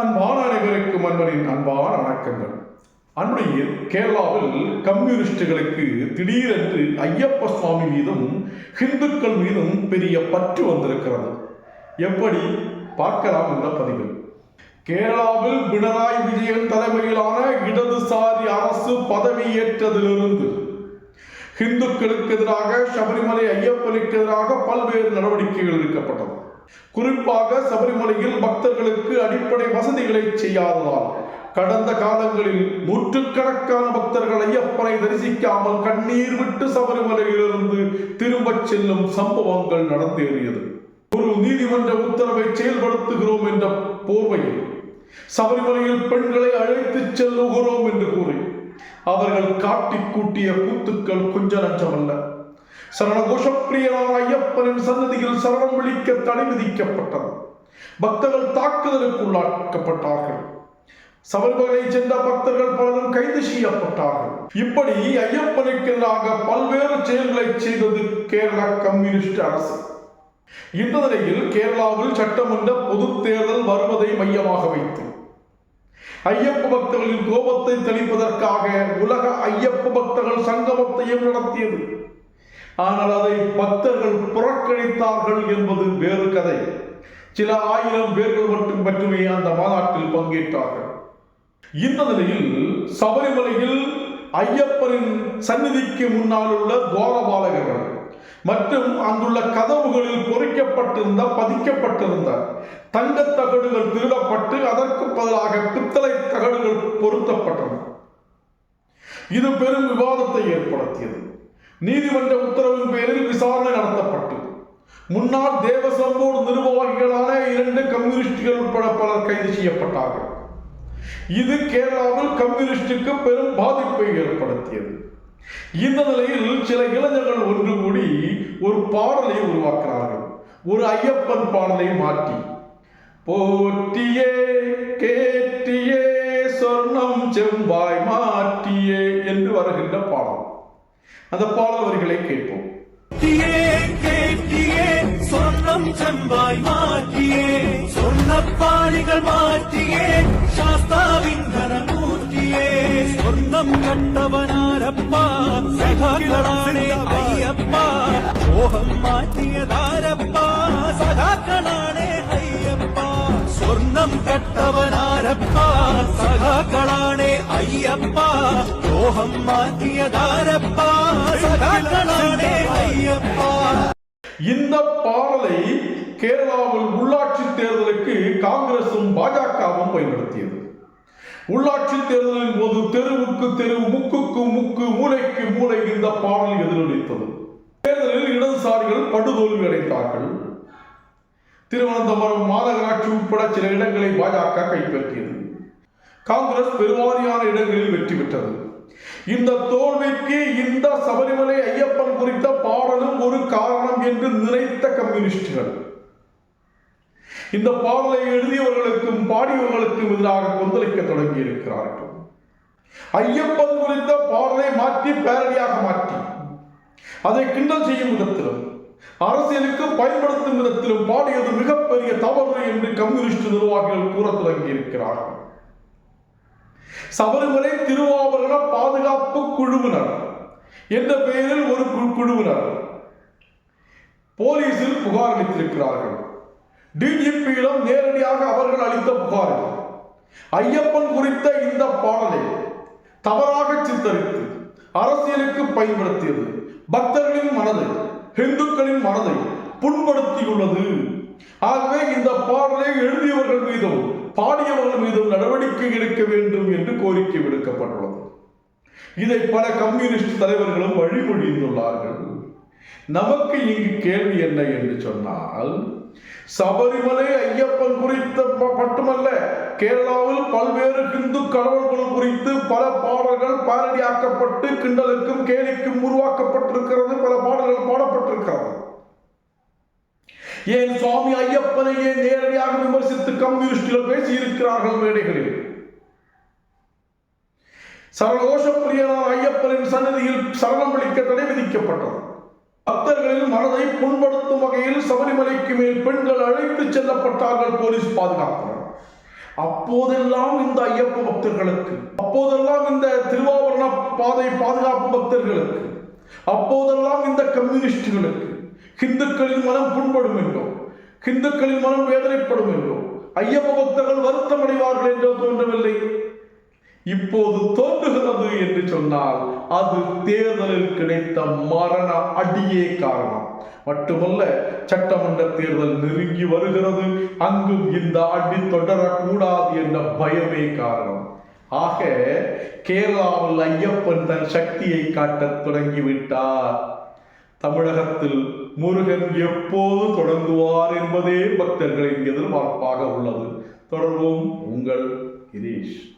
அன்பான அனைவருக்கும் அன்பரின் அன்பான வணக்கங்கள். அண்மையில் கேரளாவில் கம்யூனிஸ்டுகளுக்கு திடீரென்று ஐயப்ப சுவாமி மீதும் ஹிந்துக்கள் மீதும் பெரிய பற்று வந்திருக்கிறது. எப்படி? பார்க்கலாம் இந்த பதிவில். கேரளாவில் பினராயி விஜயன் தலைமையிலான இடதுசாரி அரசு பதவியேற்றதிலிருந்து ஹிந்துக்களுக்கு எதிராக சபரிமலை ஐயப்பனுக்கு எதிராக பல்வேறு நடவடிக்கைகள் எடுக்கப்பட்டது. குறிப்பாக சபரிமலையில் பக்தர்களுக்கு அடிப்படை வசதிகளை செய்யாததால் கடந்த காலங்களில் நூற்றுக்கணக்கான பக்தர்கள் ஐயப்பனை தரிசிக்காமல் கண்ணீர் விட்டு சபரிமலையிலிருந்து திரும்பச் செல்லும் சம்பவங்கள் நடந்தேறியது. ஒரு நீதிமன்ற உத்தரவை செயல்படுத்துகிறோம் என்ற போர்வையில் சபரிமலையில் பெண்களை அழைத்துச் செல்லுகிறோம் என்று கூறி அவர்கள் காட்டி கூட்டிய கூத்துக்கள் கொஞ்ச நஞ்சமல்ல சரணகோஷப்பிரியனான ஐயப்பனின் சன்னதியில் சரணம் விழிக்க தடை விதிக்கப்பட்டது பக்தர்கள் தாக்குதலுக்குள்ளாக்கப்பட்டார்கள். சபரிமலை சென்ற பக்தர்கள் பலரும் கைது செய்யப்பட்டார்கள். இப்படி ஐயப்பனுக்கு எதிராக பல்வேறு செயல்களை செய்தது கேரள கம்யூனிஸ்ட் அரசு. இந்த நிலையில் கேரளாவில் சட்டமன்ற பொதுத் தேர்தல் வருவதை மையமாக வைத்து ஐயப்ப பக்தர்களின் கோபத்தை தெளிப்பதற்காக உலக ஐயப்ப பக்தர்கள் சங்கமத்தையும் நடத்தியது. ஆனால் அதை பக்தர்கள் புறக்கணித்தார்கள் என்பது வேறு கதை. சில ஆயிரம் பேர்கள் மட்டும் மட்டுமே அந்த மாநாட்டில் பங்கேற்றார்கள். இந்த நிலையில் சபரிமலையில் ஐயப்பனின் சந்நிதிக்கு முன்னால் உள்ள துவாரபாலகர்கள் மற்றும் அங்குள்ள கதவுகளில் பொறிக்கப்பட்டிருந்த பதிக்கப்பட்டிருந்த தங்கத் தகடுகள் திருடப்பட்டு அதற்கு பதிலாக பித்தளை தகடுகள் பொருத்தப்பட்டன. இது பெரும் விவாதத்தை ஏற்படுத்தியது. நீதிமன்ற உத்தரவின் பேரில் விசாரணை நடத்தப்பட்டு. முன்னாள் தேவசம்போர்டு நிர்வாகிகளான இரண்டு கம்யூனிஸ்டுகள் உட்பட பலர் கைது செய்யப்பட்டார்கள். இது கேரளாவில் கம்யூனிஸ்டுக்கு பெரும் பாதிப்பை ஏற்படுத்தியது. இந்த நிலையில் சில இளைஞர்கள் ஒன்று கூடி ஒரு பாடலை உருவாக்குறார்கள் ஒரு ஐயப்பன் பாடலை மாற்றி. போற்றியே கேட்டியே சொர்ணம் செம்பாய் மாற்றியே என்று வருகின்ற பாடல். அந்த பாடல்வர்களை கேட்போம். கேட்டியே செம்பாய் மாற்றியே. சொன்ன பாணிகள் மாற்றியே சாஸ்தாவின் கரமூர்த்தியே. கண்டவனாரப்பா சகாக்களானே ஐயப்பா. மோகம் மாற்றியதாரப்பா சகாக்களானே சொர்ணம் கட்டவனாரப்பா சகாக்களானே ஐயப்பா. மோகம் மாற்றியதாரப்பா. சகாக்களானே ஐயப்பா. இந்த பாடலை கேரளாவில் உள்ளாட்சி தேர்தலுக்கு காங்கிரசும் பாஜகவும் பயன்படுத்தியது. உள்ளாட்சி தேர்தலின் போது தெருவுக்கு தெரு முக்குக்கு முக்கு மூளைக்கு மூளை இந்த பாடல் எதிரொலித்தது. தேர்தலில் இடதுசாரிகள் படுதோல்வி அடைந்தார்கள் திருவனந்தபுரம் மாநகராட்சி உட்பட சில இடங்களை பாஜக கைப்பற்றியது. காங்கிரஸ் பெருவாரியான இடங்களில் வெற்றி பெற்றது. இந்த தோல்விக்கு இந்த சபரிமலை ஐயப்பன் குறித்த பாடலும் ஒரு காரணம் என்று நினைத்த கம்யூனிஸ்டுகள். இந்த பாடலை எழுதியவர்களுக்கும் பாடியவர்களுக்கும் எதிராக கொந்தளிக்க தொடங்கி இருக்கிறார்கள் ஐயப்பன் குறித்த பாடலை மாற்றி பேரடியாக மாற்றி அதை கிண்டல் செய்யும் விதத்திலும் அரசியலுக்கு பயன்படுத்தும் விதத்திலும் பாடியது மிகப்பெரிய தவறு என்று கம்யூனிஸ்ட் நிர்வாகிகள் கூற தொடங்கி இருக்கிறார்கள் சபரிமலை திருவாபரண பாதுகாப்பு குழுவினர். என்ற பெயரில் ஒரு குழுவினர். போலீசில் புகார் அளித்திருக்கிறார்கள். டிஜிபியிடம் நேரடியாக அவர்கள் அளித்த புகார் ஐயப்பன் குறித்த இந்த பாடலை தவறாக சித்தரித்து அரசியலுக்கு பயன்படுத்தியது பக்தர்களின் மனதை இந்துக்களின் மனதை புண்படுத்தியுள்ளது. ஆகவே இந்த பாடலை எழுதியவர்கள் மீதும் பாடியவர்கள் மீதும் நடவடிக்கை எடுக்க வேண்டும் என்று கோரிக்கை விடுக்கப்பட்டுள்ளது. இதை பல கம்யூனிஸ்ட் தலைவர்களும் வழிமொழிந்துள்ளார்கள். நமக்கு இங்கு கேள்வி என்ன என்று சொன்னால் சபரிமலை ஐயப்பன் குறித்த ப- மட்டுமல்ல கேரளாவில் பல்வேறு இந்து கடவுள்கள் குறித்து பல பாடல்கள் பாரடியாக்கப்பட்டு கிண்டலுக்கும் கேலிக்கும் உருவாக்கப்பட்டிருக்கிறது பல பாடல்கள் பாடப்பட்டிருக்கிறது. ஏன் சுவாமி ஐயப்பனையே நேரடியாக விமர்சித்து கம்யூனிஸ்டுகள் பேசியிருக்கிறார்கள் மேடைகளில்? சரகோஷ பிரியனான ஐயப்பனின் சன்னதியில் சரணம் அளிக்க தடை விதிக்கப்பட்டது. பக்தர்களின் மனதை புண்படுத்தும் வகையில் சபரிமலைக்கு மேல் பெண்கள் அழைத்து செல்லப்பட்டார்கள் போலீஸ் பாதுகாப்பு. அப்போதெல்லாம் இந்த ஐயப்ப பக்தர்களுக்கு அப்போதெல்லாம் இந்த திருவாவரண பாதை பாதுகாப்பு பக்தர்களுக்கு அப்போதெல்லாம் இந்த கம்யூனிஸ்டுகளுக்கு ஹிந்துக்களின் மனம் புண்படும் என்றோ ஹிந்துக்களின் மனம் வேதனைப்படும் என்றோ ஐயப்ப பக்தர்கள் வருத்தம் அடைவார்கள் என்றோ தோன்றவில்லை. இப்போது தோன்றுகிறது என்று சொன்னால் அது தேர்தலில் கிடைத்த மரண அடியே காரணம். மட்டுமல்ல சட்டமன்ற தேர்தல் நெருங்கி வருகிறது. அங்கும் இந்த அடி தொடரக்கூடாது என்ற பயமே காரணம். ஆக கேரளாவில் ஐயப்பன் தன் சக்தியை காட்டத் தொடங்கிவிட்டார். தமிழகத்தில் முருகன் எப்போது தொடங்குவார் என்பதே பக்தர்களின் எதிர்பார்ப்பாக உள்ளது. தொடர்வோம் உங்கள் கிரீஷ்.